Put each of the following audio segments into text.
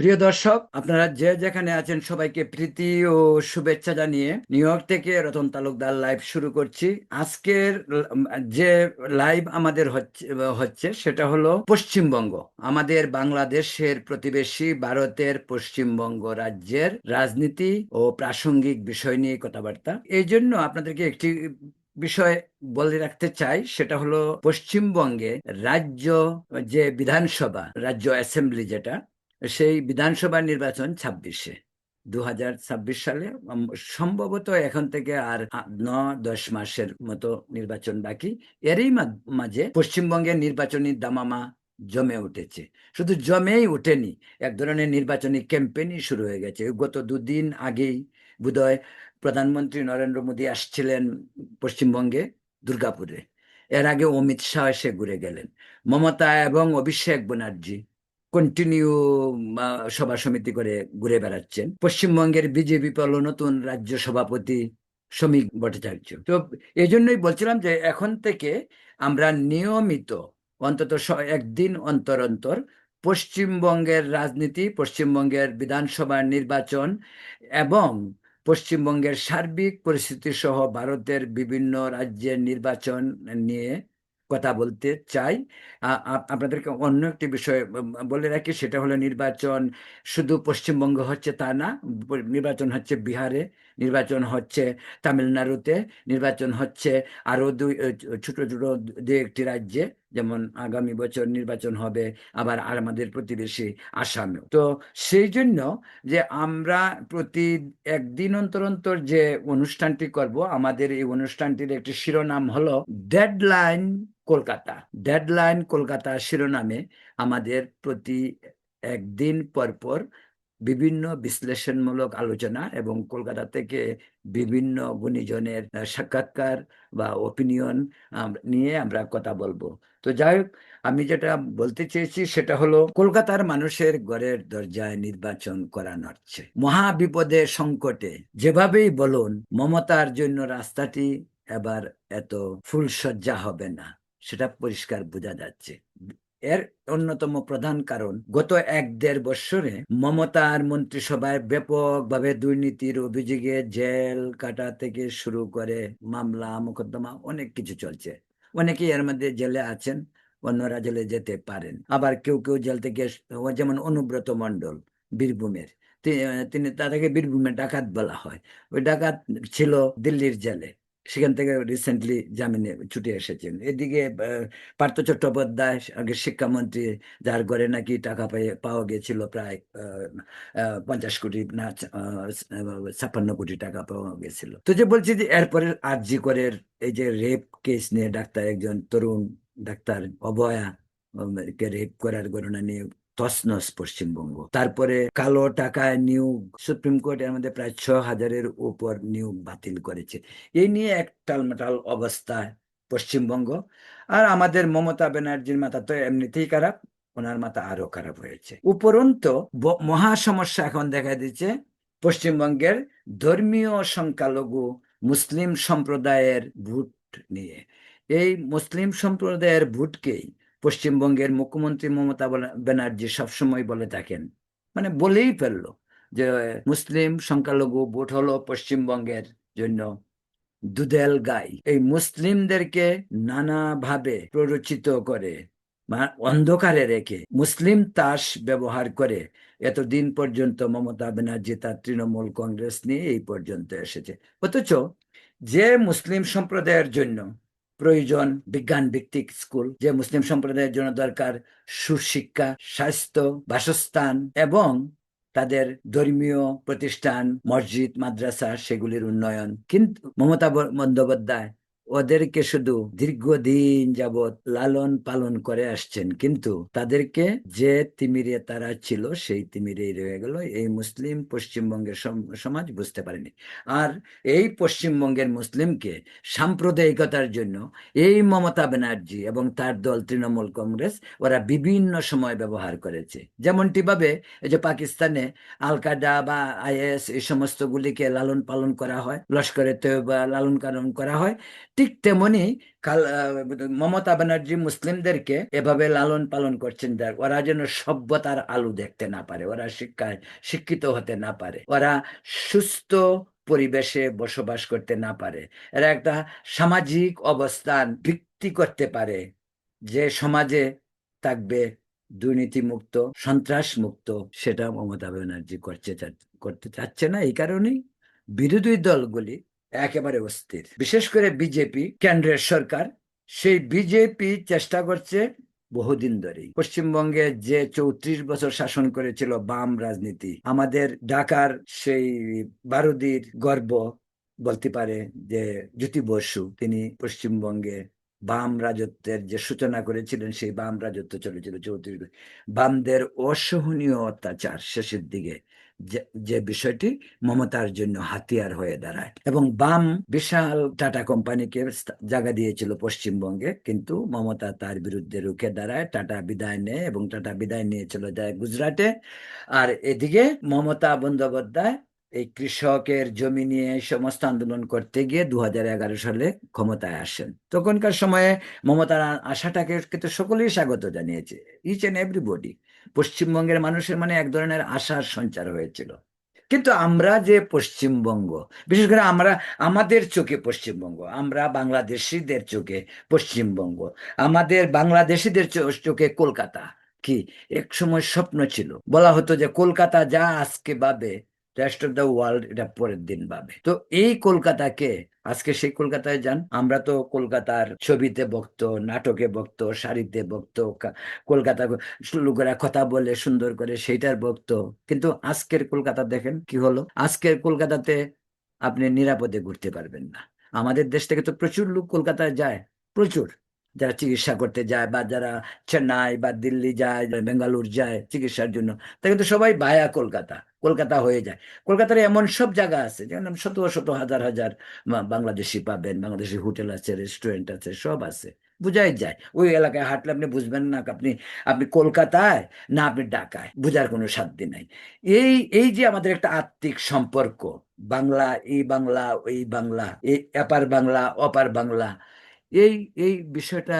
প্রিয় দর্শক, আপনারা যে যেখানে আছেন সবাইকে প্রীতি ও শুভেচ্ছা জানিয়ে নিউ ইয়র্ক থেকে রতন তালুকদার লাইভ শুরু করছি। আজকের যে লাইভ আমাদের হচ্ছে হচ্ছে সেটা হলো পশ্চিমবঙ্গ। আমাদের বাংলাদেশের প্রতিবেশী ভারতের পশ্চিমবঙ্গ রাজ্যের রাজনীতি ও প্রাসঙ্গিক বিষয় নিয়ে কথাবার্তা। এই জন্য আপনাদেরকে একটি বিষয় বলে রাখতে চাই, সেটা হলো পশ্চিমবঙ্গে রাজ্য যে বিধানসভা, রাজ্য অ্যাসেম্বলি যেটা সেই বিধানসভা নির্বাচন ছাব্বিশে দু হাজার ছাব্বিশ সালে। সম্ভবত এখন থেকে আর ন দশ মাসের মতো নির্বাচন বাকি। এরই মাঝে পশ্চিমবঙ্গের নির্বাচনী দামামা জমে উঠেছে। শুধু জমেই ওঠেনি, এক ধরনের নির্বাচনী ক্যাম্পেইনই শুরু হয়ে গেছে। গত দুদিন আগেই বোধহয় প্রধানমন্ত্রী নরেন্দ্র মোদী আসছিলেন পশ্চিমবঙ্গে দুর্গাপুরে। এর আগে অমিত শাহ এসে ঘুরে গেলেন। মমতা এবং অভিষেক ব্যানার্জি কন্টিনিউ সভা সমিতি করে ঘুরে বেড়াচ্ছেন। পশ্চিমবঙ্গের বিজেপি পেল নতুন রাজ্য সভাপতি শ্রমিক ভট্টাচার্য। তো এই জন্যই বলছিলাম যে এখন থেকে আমরা নিয়মিত, অন্তত একদিন অন্তর অন্তর পশ্চিমবঙ্গের রাজনীতি, পশ্চিমবঙ্গের বিধানসভা নির্বাচন এবং পশ্চিমবঙ্গের সার্বিক পরিস্থিতি সহ ভারতের বিভিন্ন রাজ্যের নির্বাচন নিয়ে কথা বলতে চাই। আপনাদেরকে অন্য একটি বিষয় বলে রাখি, সেটা হলো নির্বাচন শুধু পশ্চিমবঙ্গ হচ্ছে তা না নির্বাচন হচ্ছে বিহারে, নির্বাচন হচ্ছে তামিলনাড়ুতে, নির্বাচন হচ্ছে আরও দুই, ছোটো ছোটো, দু, একটি রাজ্যে। যেমন আগামী বছর নির্বাচন হবে, আবার আর আমাদের প্রতিবেশী আসামেও। তো সেই জন্য যে আমরা প্রতি একদিন অন্তর অন্তর যে অনুষ্ঠানটি করব, আমাদের এই অনুষ্ঠানটির একটি শিরোনাম হলো ডেডলাইন কলকাতা। ডেডলাইন কলকাতা শিরোনামে আমাদের প্রতি একদিন পর পর বিভিন্ন বিশ্লেষণমূলক আলোচনা এবং কলকাতা থেকে বিভিন্ন গুণীজনের সাক্ষাৎকার বা ওপিনিয়ন নিয়ে আমরা কথা বলব। তো যাই হোক, আমি যেটা বলতে চেয়েছি সেটা হলো, কলকাতার মানুষের ঘরের দরজায় নির্বাচন করা নড়ছে মহা বিপদে সংকটে যেভাবেই বলুন, মমতার জন্য রাস্তাটি এবার এত ফুলসজ্জা হবে না, সেটা পরিষ্কার বোঝা যাচ্ছে। এর অন্যতম প্রধান কারণ, গত এক দেড় বৎসরে মমতার মন্ত্রিসভায় ব্যাপকভাবে দুর্নীতির অভিযোগে জেল কাটা থেকে শুরু করে মামলা, মোকদ্দমা অনেক কিছু চলছে। অনেকেই এর মধ্যে জেলে আছেন, অন্যরা জেলে যেতে পারেন। আবার কেউ কেউ জেল থেকে যেমন অনুব্রত মণ্ডল, বীরভূমের তিনি তাদেরকে বীরভূমে ডাকাত বলা হয়। ওই ডাকাত ছিল দিল্লির জেলে। সেখান থেকে রিসেন্টলি জামিনে ছুটে এসেছেন। এদিকে পার্থ চট্টোপাধ্যায়, আগে শিক্ষামন্ত্রী, যার ঘরে নাকি টাকা পেয়ে পাওয়া গেছিল প্রায় পঞ্চাশ কোটি না ছাপ্পান্ন কোটি টাকা পাওয়া গেছিল। তো যে বলছি যে এরপরে আরজি করের এই যে রেপ কেস নিয়ে ডাক্তার একজন তরুণ ডাক্তার অভয়া রেপ করার ঘটনা নিয়ে তছনছ পশ্চিমবঙ্গ। তারপরে কালো টাকায় নিয়োগ, সুপ্রিম কোর্ট এর মধ্যে প্রায় ছ হাজারের উপর নিয়োগ বাতিল করেছে। এই নিয়ে এক টালমাটাল অবস্থা পশ্চিমবঙ্গ। আর আমাদের মমতা ব্যানার্জির মাথা তো এমনিতেই খারাপ, ওনার মাথা আরও খারাপ হয়েছে। উপরন্তু মহা সমস্যা এখন দেখা দিচ্ছে পশ্চিমবঙ্গের ধর্মীয় সংখ্যালঘু মুসলিম সম্প্রদায়ের ভোট নিয়ে। এই মুসলিম সম্প্রদায়ের ভোটকেই পশ্চিমবঙ্গের মুখ্যমন্ত্রী মমতা ব্যানার্জি সবসময় বলে থাকেন। মানে বলেই ফেলল যে মুসলিম সংখ্যালঘু ভোট হলো পশ্চিমবঙ্গের জন্য দুদেল গাই। এই মুসলিমদেরকে নানাভাবে প্ররোচিত করে অন্ধকারে রেখে মুসলিম তাস ব্যবহার করে এতদিন পর্যন্ত মমতা ব্যানার্জি তার তৃণমূল কংগ্রেস নিয়ে এই পর্যন্ত এসেছে। অথচ যে মুসলিম সম্প্রদায়ের জন্য প্রয়োজন বিজ্ঞান ভিত্তিক স্কুল, যে মুসলিম সম্প্রদায়ের জন্য দরকার সুশিক্ষা, স্বাস্থ্য, বাসস্থান এবং তাদের ধর্মীয় প্রতিষ্ঠান, মসজিদ, মাদ্রাসা, সেগুলির উন্নয়ন। কিন্তু মমতা বন্দ্যোপাধ্যায় ওদেরকে শুধু দীর্ঘদিন যাবৎ লালন পালন করে আসছেন, কিন্তু তাদেরকে যে তিমিরে তারা ছিল, সেই তিমিরেই রয়ে গেল। এই মুসলিম পশ্চিমবঙ্গের সমাজ বুঝতে পারেনি। আর এই পশ্চিমবঙ্গের মুসলিমকে সাম্প্রদায়িকতার জন্য এই মমতা ব্যানার্জি এবং তার দল তৃণমূল কংগ্রেস, ওরা বিভিন্ন সময় ব্যবহার করেছে। যেমনটি ভাবে যে পাকিস্তানে আল কায়দা বা আইএস এই সমস্ত গুলিকে লালন পালন করা হয়, লস্করে তৈয়বা লালন পালন করা হয় ঠিক তেমনি কাল মমতা ব্যানার্জি মুসলিমদেরকে এভাবে লালন পালন করছেন দেখ, ওরা যেন সভ্যতার আলু দেখতে না পারে, ওরা শিক্ষায় শিক্ষিত হতে না পারে, ওরা সুস্থ পরিবেশে বসবাস করতে না পারে, এরা একটা সামাজিক অবস্থান ভিত্তি করতে পারে, যে সমাজে থাকবে দুর্নীতি মুক্ত সন্ত্রাস মুক্ত সেটা মমতা ব্যানার্জি করছে চা- করতে চাচ্ছে না, এই কারণেই বিরোধী দলগুলি একেবারে অস্থির। বিশেষ করে বিজেপি, কেন্দ্রের সরকার, সেই বিজেপি চেষ্টা করছে বহুদিন ধরেই। পশ্চিমবঙ্গে যে চৌত্রিশ বছর শাসন করেছিল বাম রাজনীতি, আমাদের ঢাকার সেই বারুদির গর্ব বলতে পারে যে জ্যোতি বসু, তিনি পশ্চিমবঙ্গে বাম রাজত্বের যে সূচনা করেছিলেন, সেই বাম রাজত্ব চলেছিল চৌত্রিশ বামদের অসহনীয় অত্যাচার শেষের দিকে যে- বিষয়টি মমতার জন্য হাতিয়ার হয়ে দাঁড়ায়। এবং বাম বিশাল টাটা কোম্পানিকে জায়গা দিয়েছিল পশ্চিমবঙ্গে, কিন্তু মমতা তার বিরুদ্ধে রুখে দাঁড়ায়। টাটা বিদায় নেয় এবং টাটা বিদায় নিয়ে যায় গুজরাটে। আর এদিকে মমতা বন্দ্যোপাধ্যায় এই কৃষকের জমি নিয়ে সমস্ত আন্দোলন করতে গিয়ে দু হাজার এগারো সালে ক্ষমতায় আসেন। তখনকার সময়ে মমতার আশাটাকে কিন্তু সকলেই স্বাগত জানিয়েছে ইচ এন্ড এভরিবডি পশ্চিমবঙ্গের মানুষের মানে এক ধরনের আশার সঞ্চার হয়েছিল। কিন্তু আমরা যে পশ্চিমবঙ্গ, বিশেষ করে আমরা, আমাদের চোখে পশ্চিমবঙ্গ, আমরা বাংলাদেশিদের চোখে পশ্চিমবঙ্গ, আমাদের বাংলাদেশিদের চোখে কলকাতা, কি? এক সময় স্বপ্ন ছিল। বলা হতো যে কলকাতা যা আজকে ভাবে রেস্ট অফ দ্য ওয়ার্ল্ড এটা পরের দিন ভাবে তো এই কলকাতাকে, আজকে সেই কলকাতায় যান। আমরা তো কলকাতার ছবিতে বক্ত, নাটকে বক্ত, শাড়িতে বক্ত কলকাতা লোকেরা কথা বলে, সুন্দর করে সেইটার বক্ত। কিন্তু আজকের কলকাতা দেখেন কি হলো? আজকের কলকাতাতে আপনি নিরাপদে ঘুরতে পারবেন না। আমাদের দেশ থেকে তো প্রচুর লোক কলকাতায় যায়। প্রচুর। যারা চিকিৎসা করতে যায় বা যারা চেন্নাই বা দিল্লি যায় বেঙ্গালুর যায় চিকিৎসার জন্য, তা কিন্তু সবাই ভায়া কলকাতা কলকাতা হয়ে যায়। কলকাতার এমন সব জায়গা আছে, যেমন শত শত হাজার হাজার বাংলাদেশি পাবেন, বাংলাদেশি হোটেল আছে, রেস্টুরেন্ট আছে, সব আছে, বুঝাই যায়। ওই এলাকায় হাঁটলে আপনি বুঝবেন না আপনি আপনি কলকাতায় না আপনি ঢাকায়, বুঝার কোনো সাধ্য নাই। এই এই যে আমাদের একটা আত্মিক সম্পর্ক, বাংলা, এই বাংলা, ওই বাংলা, এই এপার বাংলা, অপার বাংলা এই এই বিষয়টা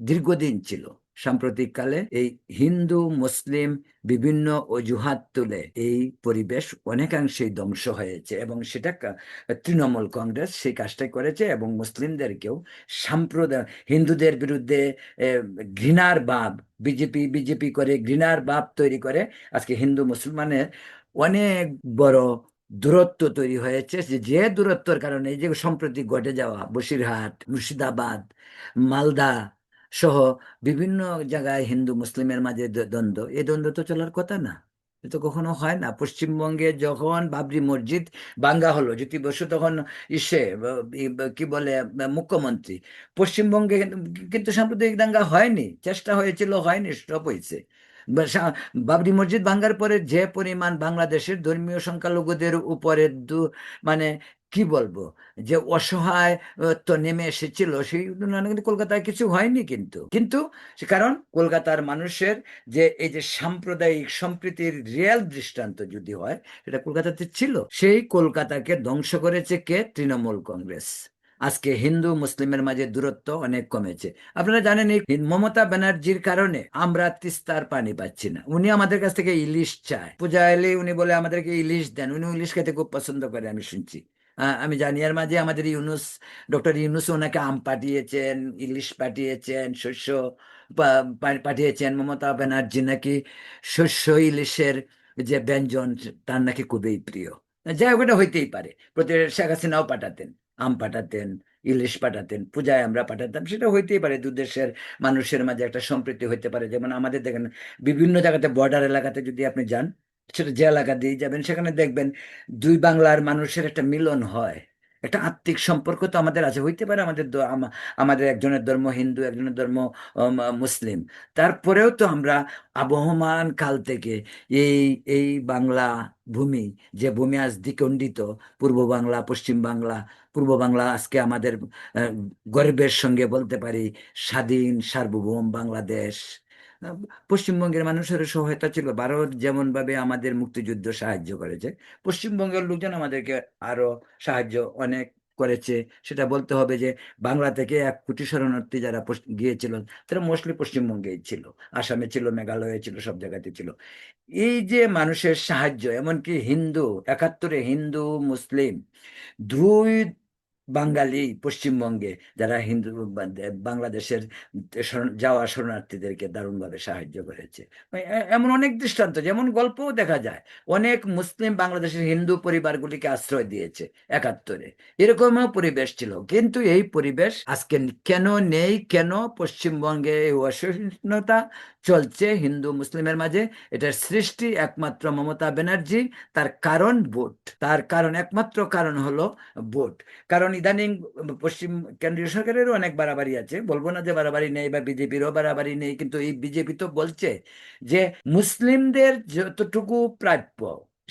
দীর্ঘদিন ছিল। সাম্প্রতিককালে এই হিন্দু, মুসলিম বিভিন্ন অজুহাত তুলে এই পরিবেশ অনেকাংশেই ধ্বংস হয়েছে এবং সেটা তৃণমূল কংগ্রেস সেই কাজটাই করেছে এবং মুসলিমদেরকেও সাম্প্রদায় হিন্দুদের বিরুদ্ধে ঘৃণার ভাব, বিজেপি বিজেপি করে ঘৃণার ভাব তৈরি করে আজকে হিন্দু মুসলমানের অনেক বড় দূরত্ব তৈরি হয়েছে যে দূরত্বর কারণে যে সম্প্রতি ঘটে যাওয়া বসিরহাট, মুর্শিদাবাদ, মালদা সহ বিভিন্ন জায়গায় হিন্দু মুসলিমের মাঝে দ্বন্দ্ব এই দ্বন্দ্ব তো চলার কথা না। তো কখনো হয় না। পশ্চিমবঙ্গে যখন বাবরি মসজিদ বাঙ্গা হলো, জ্যোতি বসু তখন ইসে কি বলে মুখ্যমন্ত্রী, পশ্চিমবঙ্গে কিন্তু সাম্প্রদায়িক দাঙ্গা হয়নি, চেষ্টা হয়েছিল, হয়নি স্টপ হয়েছে। বাবরি মসজিদ ভাঙ্গার পরে যে পরিমাণ বাংলাদেশের ধর্মীয় সংখ্যালঘুদের উপরে দু মানে কি বলব, যে অসহায় তো নেমে এসেছিল, সেই কলকাতায় কিছু হয়নি কিন্তু। কিন্তু কারণ কলকাতার মানুষের যে, এই যে সাম্প্রদায়িক সম্প্রীতির রিয়েল দৃষ্টান্ত যদি হয়, সেটা কলকাতাতে ছিল। সেই কলকাতাকে ধ্বংস করেছে কে? তৃণমূল কংগ্রেস। আজকে হিন্দু মুসলিমের মাঝে দূরত্ব অনেক কমেছে। আপনারা জানেন এই মমতা ব্যানার্জির কারণে আমরা তিস্তার পানি পাচ্ছি না। উনি আমাদের কাছ থেকে ইলিশ চায়। পূজা এলে উনি বলে আমাদেরকে ইলিশ দেন। উনি ইলিশ খেতে খুব পছন্দ করে আমি শুনছি। আমি জানি এর মাঝে আমাদের ইউনুস, ডক্টর ইউনুস ওনাকে আম পাঠিয়েছেন, ইলিশ পাঠিয়েছেন, শস্য পাঠিয়েছেন। মমতা ব্যানার্জি নাকি শস্য ইলিশের যে ব্যঞ্জন, তার নাকি খুবই প্রিয়। যাই হোক, এটা হইতেই পারে। প্রতি শেখ হাসিনাও পাঠাতেন। আম পাঠাতেন, ইলিশ পাঠাতেন, পূজায় আমরা পাঠাতাম, সেটা হইতেই পারে। দুদেশের মানুষের মাঝে একটা সম্প্রীতি হইতে পারে। যেমন আমাদের দেখেন, বিভিন্ন জায়গাতে বর্ডার এলাকাতে যদি আপনি যান, সেটা যে এলাকা দিয়ে যাবেন, সেখানে দেখবেন দুই বাংলার মানুষের একটা মিলন হয়। একটা আত্মিক সম্পর্ক তো আমাদের আছে। হইতে পারে আমাদের আমাদের একজনের ধর্ম হিন্দু, একজনের ধর্ম মুসলিম। তারপরেও তো আমরা আবহমান কাল থেকে এই এই বাংলা ভূমি, যে ভূমি আজ দ্বিখণ্ডিত, পূর্ব বাংলা, পশ্চিম বাংলা, পূর্ব বাংলা আজকে আমাদের গর্বের সঙ্গে বলতে পারি, স্বাধীন সার্বভৌম বাংলাদেশ। পশ্চিমবঙ্গের মানুষের সহায়তা ছিল। ভারত যেমন ভাবে আমাদের মুক্তিযুদ্ধ সাহায্য করেছে, পশ্চিমবঙ্গের লোকজন আমাদেরকে আরও সাহায্য অনেক করেছে। সেটা বলতে হবে যে, বাংলা থেকে এক কোটি শরণার্থী যারা পশ্চ- গিয়েছিল, তারা মোস্টলি পশ্চিমবঙ্গেই ছিল। আসামে ছিল, মেঘালয়ে ছিল, সব জায়গাতে ছিল। এই যে মানুষের সাহায্য, এমনকি হিন্দু, একাত্তরে হিন্দু, মুসলিম দুই বাঙালি পশ্চিমবঙ্গে যারা হিন্দু বাংলাদেশের যাওয়া শরণার্থীদেরকে দারুণভাবে সাহায্য করেছে। এমন অনেক দৃষ্টান্ত, যেমন গল্পও দেখা যায়, অনেক মুসলিম বাংলাদেশের হিন্দু পরিবারগুলিকে আশ্রয় দিয়েছে একাত্তরে। এরকমও পরিবেশ ছিল, কিন্তু এই পরিবেশ আজকে কেন নেই, কেন পশ্চিমবঙ্গে এই অসহিষ্ণুতা চলছে হিন্দু মুসলিমের মাঝে? এটার সৃষ্টি একমাত্র মমতা ব্যানার্জি, তার কারণ ভোট। তার কারণ, একমাত্র কারণ হলো ভোট। কারণ ইদানিং পশ্চিম কেন্দ্রীয় সরকারেরও অনেক বাড়াবাড়ি আছে। বলব না যে বাড়াবাড়ি নেই বা বিজেপিরও বাড়াবাড়ি নেই, কিন্তু এই বিজেপি তো বলছে যে মুসলিমদের যতটুকু প্রাপ্য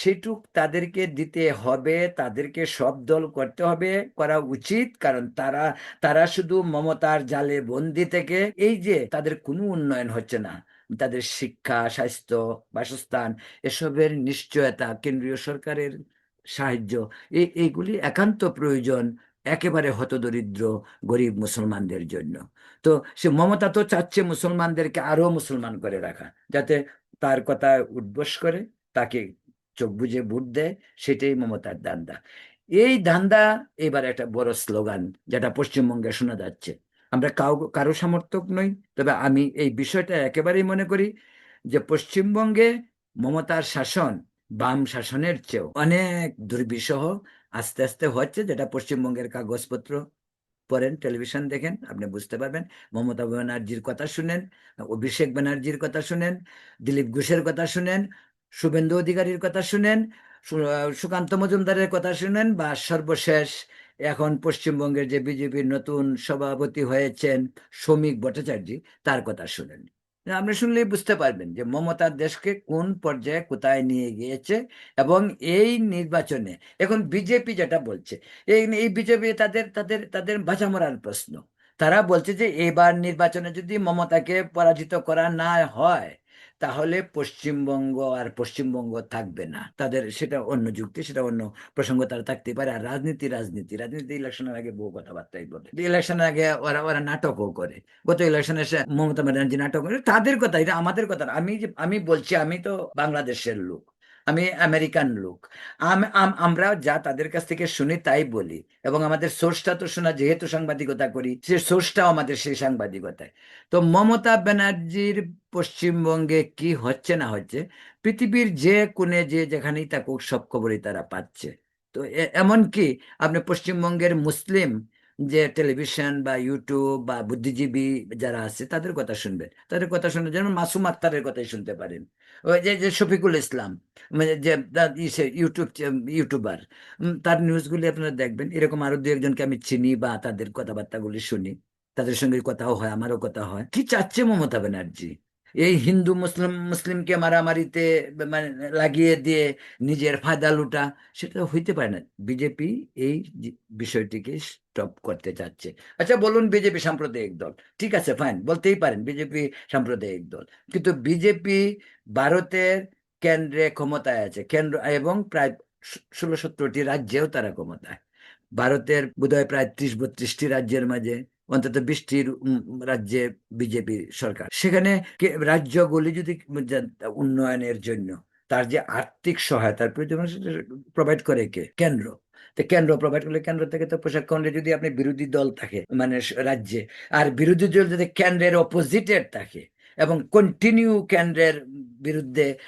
সেটুক তাদেরকে দিতে হবে, তাদেরকে সব দল করতে হবে, করা উচিত, কারণ তারা তারা শুধু মমতার জালে বন্দি থেকে এই যে তাদের কোনো উন্নয়ন হচ্ছে না। তাদের শিক্ষা, স্বাস্থ্য, বাসস্থান, এসবের নিশ্চয়তা, কেন্দ্রীয় সরকারের সাহায্য এই এইগুলি একান্ত প্রয়োজন। একেবারে হতদরিদ্র গরিব মুসলমানদের জন্য। তো সে মমতা তো চাচ্ছে মুসলমানদেরকে আরও মুসলমান করে রাখা, যাতে তার কথা উদ্বোস করে, তাকে চোখ বুজে ভোট দেয়, সেটাই মমতার দান্দা এই দান্দা এবার একটা বড় স্লোগান যেটা পশ্চিমবঙ্গে শোনা যাচ্ছে। আমরা কাউ, কারও সমর্থক নই, তবে আমি এই বিষয়টা একেবারেই মনে করি যে পশ্চিমবঙ্গে মমতার শাসন বাম শাসনের চেয়েও অনেক দুর্বিষহ আস্তে আস্তে হচ্ছে যেটা পশ্চিমবঙ্গের কাগজপত্র পড়েন, টেলিভিশন দেখেন, আপনি বুঝতে পারবেন। মমতা ব্যানার্জির কথা শুনেন, অভিষেক ব্যানার্জির কথা শুনেন, দিলীপ ঘোষের কথা শুনেন, শুভেন্দু অধিকারীর কথা শুনেন সুকান্ত মজুমদারের কথা শুনেন বা সর্বশেষ এখন পশ্চিমবঙ্গের যে বিজেপির নতুন সভাপতি হয়েছেন শ্রমিক ভট্টাচার্য, তার কথা শুনেন। আপনি শুনলেই বুঝতে পারবেন যে মমতার দেশকে কোন পর্যায়ে কোথায় নিয়ে গিয়েছে এবং এই নির্বাচনে, এখন বিজেপি যেটা বলছে, এই এই বিজেপি তাদের তাদের তাদের বাঁচা মরার প্রশ্ন। তারা বলছে যে এবার নির্বাচনে যদি মমতাকে পরাজিত করা না হয় তাহলে পশ্চিমবঙ্গ আর পশ্চিমবঙ্গ থাকবে না। তাদের সেটা অন্য যুক্তি, সেটা অন্য প্রসঙ্গ তারা থাকতে পারে। আর রাজনীতি রাজনীতি রাজনীতি ইলেকশনের আগে বহু কথাবার্তাই বলে। ইলেকশনের আগে ওরা ওরা নাটকও করে। গত ইলেকশনে এসে মমতা ব্যানার্জি নাটক করে। তাদের কথা, এটা আমাদের কথা আমি যে, আমি বলছি, আমি তো বাংলাদেশের লোক। আমি আমেরিকান লোক। আম- আম- আমরা যা তাদের কাছ থেকে শুনি তাই বলি। এবং আমাদের সোর্সটা তো শোনা, যেহেতু সাংবাদিকতা করি, সে সোর্সটাও আমাদের সেই সাংবাদিকতায়। তো মমতা ব্যানার্জির পশ্চিমবঙ্গে কি হচ্ছে না হচ্ছে, পৃথিবীর যে কোণে যে যেখানেই থাকুক সব খবরই তারা পাচ্ছে। তো এমনকি আপনি পশ্চিমবঙ্গের মুসলিম যে টেলিভিশন বা ইউটিউব বা বুদ্ধিজীবী যারা আছে, তাদের কথা শুনবেন। তাদের কথা শুনবেন যেমন মাসুম আক্তারের কথাই শুনতে পারেন। ওই যে যে শফিকুল ইসলাম মানে যে ইউটিউব ইউটিউবার তার নিউজগুলি আপনারা দেখবেন। এরকম আরও দু একজনকে আমি চিনি বা তাদের কথাবার্তাগুলি শুনি। তাদের সঙ্গে কথাও হয়, আমারও কথা হয়। কি চাচ্ছে মমতা ব্যানার্জি? এই হিন্দু মুসলিম, মুসলিমকে মারামারিতে মানে লাগিয়ে দিয়ে নিজের ফায়দা লুটা, সেটা হইতে পারে না। বিজেপি এই বিষয়টিকে স্টপ করতে চাচ্ছে। আচ্ছা বলুন বিজেপি সাম্প্রদায়িক দল। ঠিক আছে ফাইন বলতেই পারেন বিজেপি সাম্প্রদায়িক দল। কিন্তু বিজেপি ভারতের কেন্দ্রে ক্ষমতায় আছে, কেন্দ্র এবং প্রায় ষোলো সতেরোটি রাজ্যেও তারা ক্ষমতায়। ভারতের বোধহয় প্রায় ত্রিশ বত্রিশটি রাজ্যের মাঝে। অন্তত বৃষ্টির রাজ্যে বিজেপি সরকার। সেখানে রাজ্যগুলি যদি উন্নয়নের জন্য তার যে আর্থিক সহায়তার প্রয়োজন প্রোভাইড করে কে? কেন্দ্র। কেন্দ্র প্রোভাইড করলে কেন্দ্র থেকে তো প্রশিক্ষণে যদি আপনি বিরোধী দল থাকে মানে রাজ্যে, আর বিরোধী দল যদি কেন্দ্রের অপোজিটের থাকে এবং কন্টিনিউ কেন্দ্রের বিরুদ্ধে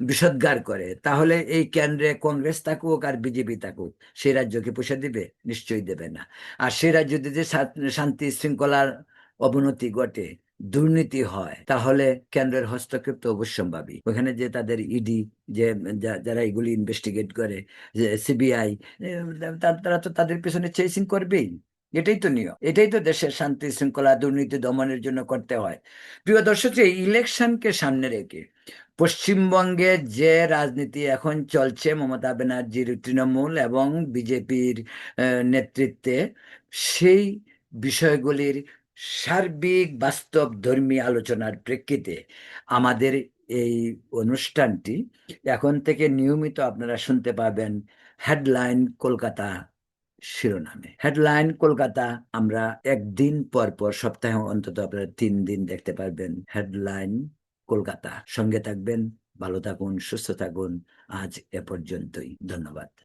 বিষোদ্গার করে। তাহলে এই কেন্দ্রে কংগ্রেস থাকুক আর বিজেপি থাকুক, সেই রাজ্যকে পয়সা দিবে? নিশ্চয়ই দেবে না। আর সেই রাজ্য যদি শান্তি শৃঙ্খলার অবনতি ঘটে, দুর্নীতি হয়, তাহলে কেন্দ্রের হস্তক্ষেপ তো অবশ্যম্ভাবী। ওখানে যে তাদের ইডি যে যা- যারা এগুলি ইনভেস্টিগেট করে, যে সিবিআই তারা তো তাদের পেছনে চেসিং করবেই। এটাই তো নিয়ম। এটাই তো দেশের শান্তি শৃঙ্খলা দুর্নীতি দমনের জন্য করতে হয়। প্রিয় দর্শক ইলেকশনকে সামনে রেখে পশ্চিমবঙ্গে যে রাজনীতি এখন চলছে, মমতা ব্যানার্জির তৃণমূল এবং বিজেপির নেতৃত্বে, সেই বিষয়গুলির সার্বিক বাস্তব ধর্মী আলোচনার প্রেক্ষিতে আমাদের এই অনুষ্ঠানটি এখন থেকে নিয়মিত আপনারা শুনতে পাবেন হেডলাইন কলকাতা শিরোনামে। হেডলাইন কলকাতা, আমরা একদিন পর পর, সপ্তাহে অন্তত আপনারা তিন দিন দেখতে পারবেন হেডলাইন কলকাতা। সঙ্গে থাকবেন, ভালো থাকুন, সুস্থ থাকুন। আজ এ পর্যন্তই। ধন্যবাদ।